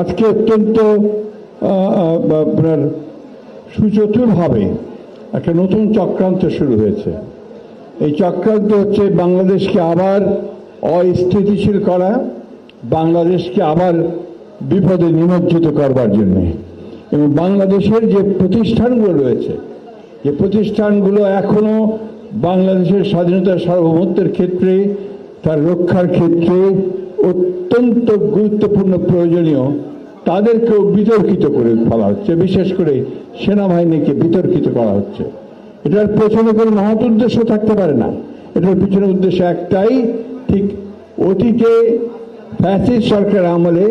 আজকে অত্যন্ত আপনার সুচতুরভাবে একটা নতুন চক্রান্ত শুরু হয়েছে। এই চক্রান্ত হচ্ছে বাংলাদেশকে আবার অস্থিতিশীল করা, বাংলাদেশকে আবার বিপদে নিমজ্জিত করবার জন্য। এবং বাংলাদেশের যে প্রতিষ্ঠানগুলো রয়েছে, যে প্রতিষ্ঠানগুলো এখনও বাংলাদেশের স্বাধীনতা সার্বভৌমত্বের ক্ষেত্রে, তার রক্ষার ক্ষেত্রে অত্যন্ত গুরুত্বপূর্ণ প্রয়োজনীয়, তাদেরকেও বিতর্কিত করে ফেলা হচ্ছে। বিশেষ করে সেনাবাহিনীকে বিতর্কিত করা হচ্ছে। এটার পেছনে কোনো মহৎ উদ্দেশ্য থাকতে পারে না। এটার পিছনে উদ্দেশ্য একটাই, ঠিক অতীতে ফ্যাসিস্ট সরকার আমলে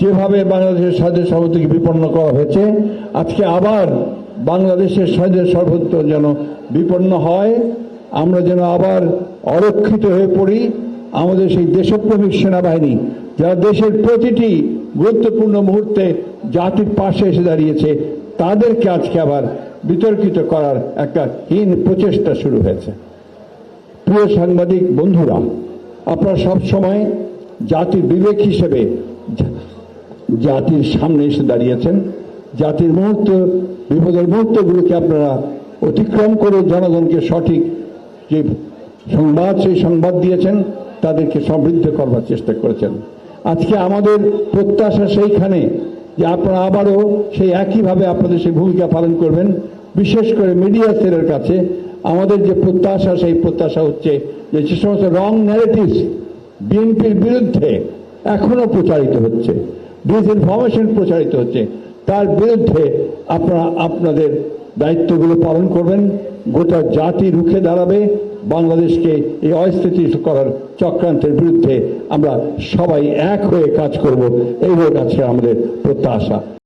যেভাবে বাংলাদেশের স্বাধীন সার্বত্রিক বিপন্ন করা হয়েছে, আজকে আবার বাংলাদেশের স্বাধীন সর্বত্র যেন বিপন্ন হয়, আমরা যেন আবার অরক্ষিত হয়ে পড়ি। আমাদের সেই দেশপ্রেমিক সেনাবাহিনী, যারা দেশের প্রতিটি গুরুত্বপূর্ণ মুহূর্তে জাতির পাশে এসে দাঁড়িয়েছে, তাদেরকে আজকে আবার বিতর্কিত করার একটা হীন প্রচেষ্টা শুরু হয়েছে। প্রিয় সাংবাদিক বন্ধুরা, আপনারা সব সময় জাতির বিবেক হিসেবে জাতির সামনে এসে দাঁড়িয়েছেন। জাতির মুহূর্ত, বিপদের মুহূর্তগুলোকে আপনারা অতিক্রম করে জনগণকে সঠিক যে সংবাদ, সেই সংবাদ দিয়েছেন। তাদেরকে সমৃদ্ধ করবার চেষ্টা করেছেন। আজকে আমাদের প্রত্যাশা সেইখানে যে আপনারা আবারও সেই একইভাবে আপনাদের সেই ভূমিকা পালন করবেন। বিশেষ করে মিডিয়া সেলের কাছে আমাদের যে প্রত্যাশা, সেই প্রত্যাশা হচ্ছে যে যে সমস্ত রং ন্যারেটিভস বিএনপির বিরুদ্ধে এখনও প্রচারিত হচ্ছে। ডিসইনফরমেশন প্রচারিত হচ্ছে। তার বিরুদ্ধে আপনারা আপনাদের দায়িত্বগুলো পালন করবেন। গোটা জাতি রুখে দাঁড়াবে। বাংলাদেশকে এই অস্থিতি করার চক্রান্তের বিরুদ্ধে আমরা সবাই এক হয়ে কাজ করব। এই কাছে আমাদের প্রত্যাশা।